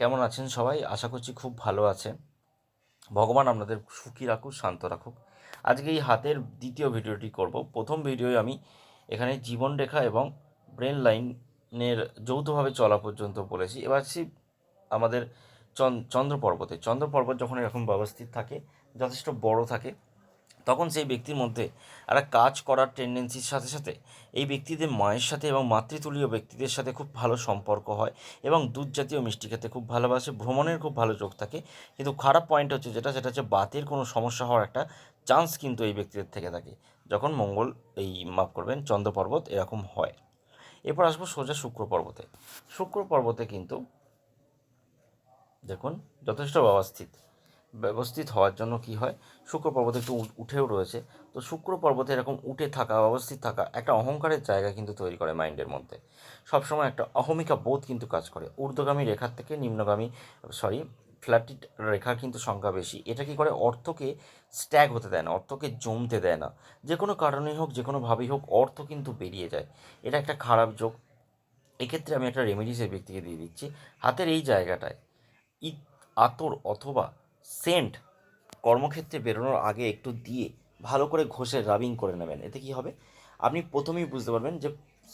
কেমন আছেন সবাই? আশা করছি খুব ভালো আছেন। ভগবান আপনাদের সুখী রাখুক, শান্ত রাখুক। আজকে এই হাতের দ্বিতীয় ভিডিওটি করব। প্রথম ভিডিওয়ে আমি এখানে জীবনরেখা এবং ব্রেন লাইনের যৌথভাবে চলা পর্যন্ত বলেছি। এবার আসছি আমাদের চন- চন্দ্র পর্বতে চন্দ্র পর্বত যখন এরকম ব্যবস্থিত থাকে, যথেষ্ট বড় থাকে তখন সেই ব্যক্তির মধ্যে একটা কাজ করার টেন্ডেন্সির সাথে সাথে এই ব্যক্তিদের মায়ের সাথে এবং মাতৃতুলীয় ব্যক্তিদের সাথে খুব ভালো সম্পর্ক হয় এবং দুধ জাতীয় মিষ্টি খেতে খুব ভালোবাসে, ভ্রমণের খুব ভালো চোখ থাকে। কিন্তু খারাপ পয়েন্ট হচ্ছে যেটা, সেটা হচ্ছে বাতের কোনো সমস্যা হওয়ার একটা চান্স কিন্তু এই ব্যক্তিদের থেকে থাকে। যখন মঙ্গল এই মাফ করবেন চন্দ্র পর্বত এরকম হয়। এরপর আসব সোজা শুক্র পর্বতে। শুক্র পর্বতে কিন্তু দেখুন, যথেষ্ট ব্যবস্থিত। ব্যবস্থিত হওয়ার জন্য কি হয়? শুক্র পর্বতে একটু উঠেও রয়েছে। তো শুক্র পর্বতে এরকম উঠে থাকা, ব্যবস্থিত থাকা একটা অহংকারের জায়গা কিন্তু তৈরি করে মাইন্ডের মধ্যে। সবসময় একটা অহমিকা বোধ কিন্তু কাজ করে। ঊর্ধ্বগামী রেখার থেকে নিম্নগামী সরি ফ্ল্যাটিট রেখার কিন্তু সংখ্যা বেশি। এটা কি করে? অর্থকে স্ট্যাগ হতে দেয় না, অর্থকে জমতে দেয় না। যে কোনো কারণেই হোক, যে কোনোভাবেই হোক, অর্থ কিন্তু বেরিয়ে যায়। এটা একটা খারাপ যোগ। এক্ষেত্রে আমি একটা রেমেডিস এই ব্যক্তিকে দিয়ে দিচ্ছি। হাতের এই জায়গাটায় ইট আতর অথবা সেন্ট কর্মক্ষেত্রে বেরোনোর আগে একটু দিয়ে ভালো করে ঘষে রাবিং করে নেবেন। এতে কি হবে? আপনি প্রথমেই বুঝতে পারবেন যে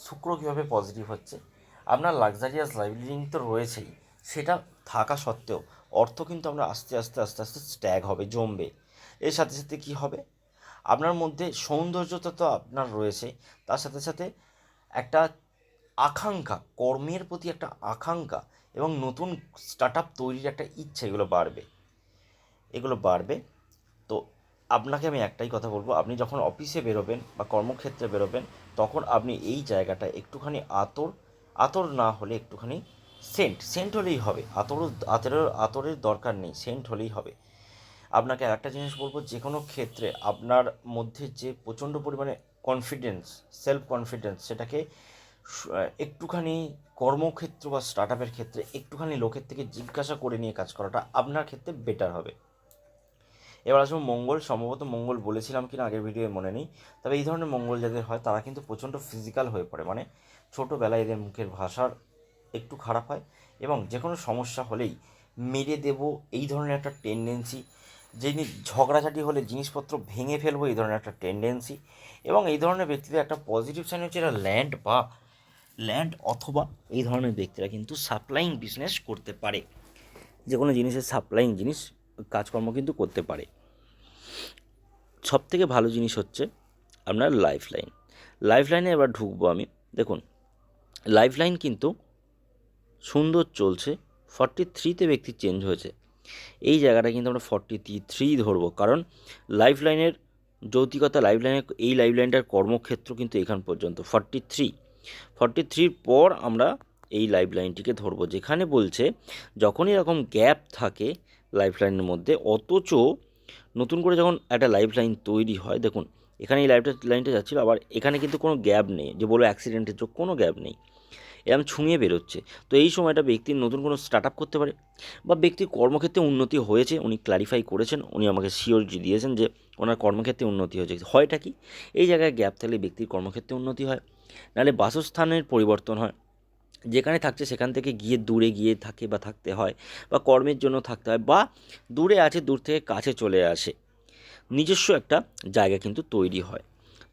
শুক্র কীভাবে পজিটিভ হচ্ছে। আপনার লাক্সারিয়াস লাইফ তো রয়েছেই, সেটা থাকা সত্ত্বেও অর্থ কিন্তু আমরা আস্তে আস্তে আস্তে আস্তে স্ট্যাগ হবে, জমবে। এর সাথে সাথে কি হবে? আপনার মধ্যে সৌন্দর্যতা তো আপনার রয়েছে। তার সাথে সাথে একটা আকাঙ্ক্ষা, কর্মের প্রতি একটা আকাঙ্ক্ষা এবং নতুন স্টার্ট আপ তৈরির একটা ইচ্ছা এগুলো বাড়বে। এগুলো বাড়বে। তো আপনাকে আমি একটাই কথা বলব, আপনি যখন অফিসে বেরোবেন বা কর্মক্ষেত্রে বেরোবেন, তখন আপনি এই জায়গাটা একটুখানি আতর আতর না হলে একটুখানি সেন্ট সেন্ট হলেই হবে। আতর আতরের আতরের দরকার নেই, সেন্ট হলেই হবে। আপনাকে একটা জিনিস বলব যে কোনো ক্ষেত্রে আপনার মধ্যে যে প্রচণ্ড পরিমাণে কনফিডেন্স সেলফ কনফিডেন্স সেটাকে একটুখানি কর্মক্ষেত্র বা স্টার্ট আপের ক্ষেত্রে একটুখানি লোকের থেকে জিজ্ঞাসা করে নিয়ে কাজ করাটা আপনার ক্ষেত্রে বেটার হবে। এবার আসব মঙ্গল, সম্ভবত মঙ্গল বলেছিলাম কিনা আগের ভিডিওয়ে মনে নেই। তবে এই ধরনের মঙ্গল যাদের হয়, তারা কিন্তু প্রচণ্ড ফিজিক্যাল হয়ে পড়ে। মানে ছোটোবেলায় এদের মুখের ভাষার একটু খারাপ হয় এবং যে কোনো সমস্যা হলেই মেরে দেব। এই ধরনের একটা টেন্ডেন্সি যিনি ঝগড়াঝাটি হলে জিনিসপত্র ভেঙে ফেলব, এই ধরনের একটা টেন্ডেন্সি এবং এই ধরনের ব্যক্তিদের একটা পজিটিভ সাইন হচ্ছে এরা ল্যান্ড বা ল্যান্ড অথবা এই ধরনের ব্যক্তিরা কিন্তু সাপ্লাইং বিজনেস করতে পারে। যে কোনো জিনিসের সাপ্লাইং জিনিস কাজকর্ম কিন্তু করতে পারে। সব থেকে ভালো জিনিস হচ্ছে আপনার লাইফ লাইন এবার ঢুকবো আমি। দেখুন লাইফ লাইন কিন্তু সুন্দর চলছে ফর্টি থ্রিতে ব্যক্তি চেঞ্জ হয়েছে। এই জায়গাটা কিন্তু আমরা ফর্টি থ্রি ধরবো। কারণ লাইফ লাইনের যৌতিকতা লাইফ লাইনের এই লাইফ লাইনটার কর্মক্ষেত্র কিন্তু এখান পর্যন্ত ফর্টি থ্রি ফর্টি থ্রির পর আমরা এই লাইফ লাইনটিকে ধরবো। যেখানে বলছে, যখনই এরকম গ্যাপ থাকে লাইফ লাইনের মধ্যে। অথচ নতুন করে যখন একটা লাইফ লাইন তৈরি হয়, দেখুন, এখানে এই লাইফটা, লাইনটা যাচ্ছিল, আবার এখানে কিন্তু কোনো গ্যাপ নেই, যে বলো অ্যাক্সিডেন্টের চোখ কোনো গ্যাপ নেই। এরকম ছুঁয়ে বেরোচ্ছে। তো এই সময়টা ব্যক্তির নতুন কোনো স্টার্ট আপ করতে পারে, বা ব্যক্তির কর্মক্ষেত্রে উন্নতি হয়েছে, উনি ক্লারিফাই করেছেন, উনি আমাকে শিওরিটি দিয়েছেন যে ওনার কর্মক্ষেত্রে উন্নতি হয়েছে। হয়টা কি? এই জায়গায় গ্যাপ থাকলে ব্যক্তির কর্মক্ষেত্রে উন্নতি হয়, নাহলে বাসস্থানের পরিবর্তন হয়। যেখানে থাকছে সেখান থেকে গিয়ে দূরে গিয়ে থাকে বা থাকতে হয় বা কর্মের জন্য থাকতে হয় বা দূরে আছে, দূর থেকে কাছে চলে আসে। নিজস্ব একটা জায়গা কিন্তু তৈরি হয়।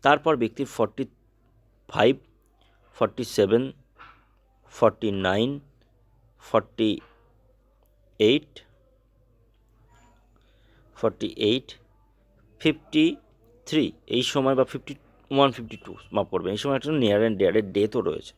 তারপর ব্যক্তির forty five forty seven forty nine forty eight forty eight fifty three এই সময় বা ফিফটি ওয়ান ফিফটি টু মাপ করবে এই সময় একটা নিয়ার অ্যান্ড ডেয়ারের ডেথও রয়েছে।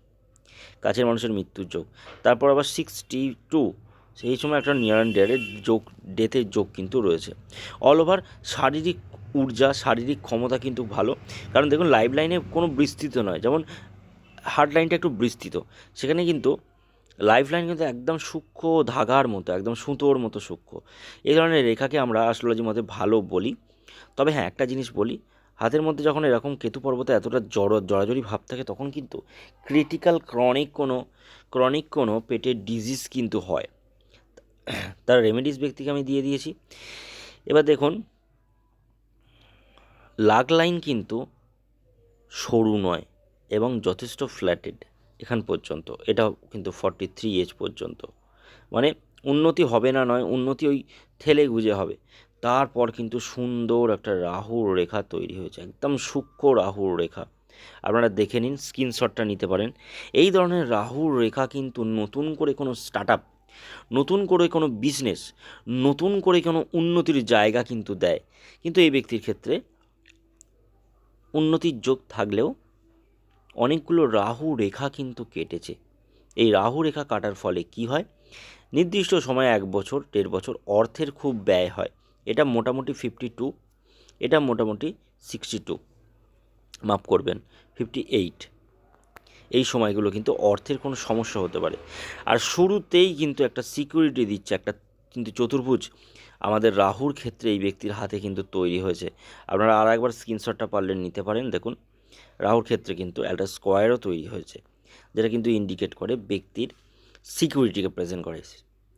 কাছের মানুষের মৃত্যুর যোগ। তারপর আবার সিক্সটি টু সেই সময় একটা নিয়ার অ্যান্ড ডেয়ারের যোগ ডেথের যোগ কিন্তু রয়েছে। অল ওভার শারীরিক ঊর্জা, শারীরিক ক্ষমতা কিন্তু ভালো। কারণ দেখুন লাইফ লাইনে কোনো বিস্তৃত নয়। যেমন হার্ড লাইনটা একটু বিস্তৃত। সেখানে কিন্তু লাইফ লাইন কিন্তু একদম সূক্ষ্ম ধাগার মতো, একদম সুতোর মতো সূক্ষ্ম। এই ধরনের রেখাকে আমরা অ্যাস্ট্রোলজির মধ্যে ভালো বলি। তবে হ্যাঁ একটা জিনিস বলি। হাতের মধ্যে যখন এরকম কেতু পর্বতে এতটা জড়, জড়াজড়ি ভাব থাকে, তখন কিন্তু ক্রিটিক্যাল ক্রনিক কোনো ক্রনিক কোনো পেটের ডিজিজ কিন্তু হয়। তার রেমেডিস ব্যক্তিকে আমি দিয়ে দিয়েছি। এবার দেখুন লাগ লাইন কিন্তু সরু নয় এবং যথেষ্ট ফ্ল্যাটেড এখান পর্যন্ত। এটাও কিন্তু ফর্টি থ্রি এজ পর্যন্ত। মানে উন্নতি হবে না নয়, উন্নতি ওই ঠেলে গুজে হবে। তারপর কিন্তু সুন্দর একটা রাহুর রেখা তৈরি হয়েছে, একদম সূক্ষ্ম রাহুর রেখা। আপনারা দেখে নিন স্ক্রিনশটটা নিতে পারেন। এই ধরনের রাহুর রেখা কিন্তু নতুন করে কোনো স্টার্ট আপ নতুন করে কোনো বিজনেস নতুন করে কোনো উন্নতির জায়গা কিন্তু দেয়। কিন্তু এই ব্যক্তির ক্ষেত্রে উন্নতির যোগ থাকলেও অনেকগুলো রাহু রেখা কিন্তু কেটেছে। এই রাহু রেখা কাটার ফলে কি হয়? নির্দিষ্ট সময়ে এক বছর, দেড় বছর অর্থের খুব ব্যয় হয়। এটা মোটামুটি ফিফটি টু এটা মোটামুটি সিক্সটি টু মাফ করবেন ফিফটি এইট এই সময়গুলো কিন্তু অর্থের কোনো সমস্যা হতে পারে। আর শুরুতেই কিন্তু একটা সিকিউরিটি দিচ্ছে, একটা কিন্তু চতুর্ভুজ আমাদের রাহুর ক্ষেত্রে এই ব্যক্তির হাতে কিন্তু তৈরি হয়েছে। আপনারা আর একবার স্ক্রিনশটটা পারলে নিতে পারেন, দেখুন। রাহুর ক্ষেত্রে কিন্তু একটা স্কোয়ারও তৈরি হয়েছে, যেটা কিন্তু ইন্ডিকেট করে ব্যক্তির সিকিউরিটিকে প্রেজেন্ট করে।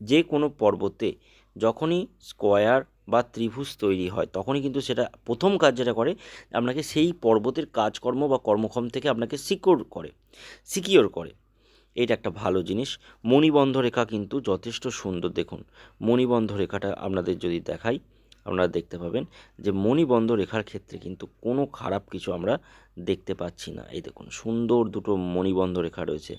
যে কোনো পর্বতে যখনই স্কোয়ার বা ত্রিভুজ তৈরি হয়, তখনই কিন্তু সেটা প্রথম কাজ যেটা করে, আপনাকে সেই পর্বতের কাজকর্ম বা কর্মক্ষম থেকে আপনাকে সিকিওর করে সিকিওর করে। এটা একটা ভালো জিনিস। মণিবন্ধ রেখা কিন্তু যথেষ্ট সুন্দর। দেখুন, মণিবন্ধ রেখাটা আপনাদের যদি দেখাই আপনারা দেখতে পাবেন যে মণিবন্ধ রেখার ক্ষেত্রে কিন্তু কোনো খারাপ কিছু আমরা দেখতে পাচ্ছি না। এই দেখুন, সুন্দর দুটো মণিবন্ধ রেখা রয়েছে,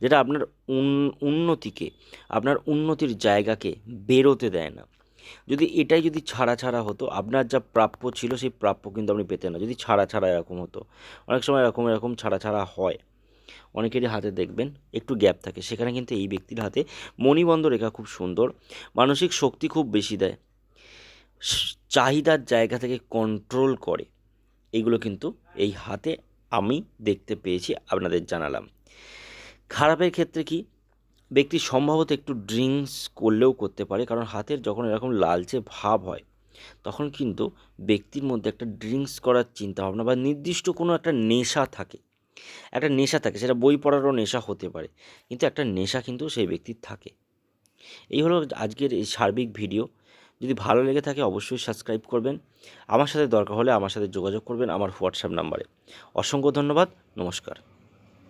যেটা আপনার উন- উন্নতিকে, আপনার উন্নতির জায়গাকে বেরোতে দেয় না। যদি এটাই যদি ছাড়া ছাড়া হতো, আপনার যা প্রাপ্য ছিল সেই প্রাপ্য কিন্তু আপনি পেতেন না। যদি ছাড়া ছাড়া এরকম হতো, অনেক সময় এরকম এরকম ছাড়া ছাড়া হয়। অনেকেরই হাতে দেখবেন একটু গ্যাপ থাকে, সেখানে কিন্তু এই ব্যক্তির হাতে মণিবন্ধ রেখা খুব সুন্দর, মানসিক শক্তি খুব বেশি দেয়। চাহিদার জায়গা থেকে কন্ট্রোল করে। এগুলো কিন্তু এই হাতে আমি দেখতে পেয়েছি, আপনাদের জানালাম। খারাপের ক্ষেত্রে কি? ব্যক্তি সম্ভবত একটু ড্রিঙ্কস করলেও করতে পারে, কারণ হাতের যখন এরকম লালচে ভাব হয়, তখন কিন্তু ব্যক্তির মধ্যে একটা ড্রিঙ্কস করার চিন্তা ভাবনা বা নির্দিষ্ট কোনো একটা নেশা থাকে। একটা নেশা থাকে, সেটা বই পড়ারও নেশা হতে পারে, কিন্তু একটা নেশা কিন্তু সেই ব্যক্তির থাকে। এই হলো আজকের এই সার্বিক ভিডিও। যদি ভালো লেগে থাকে অবশ্যই সাবস্ক্রাইব করবেন। আমার সাথে দরকার হলে আমার সাথে যোগাযোগ করবেন আমার হোয়াটসঅ্যাপ নাম্বারে অসংখ্য ধন্যবাদ, নমস্কার।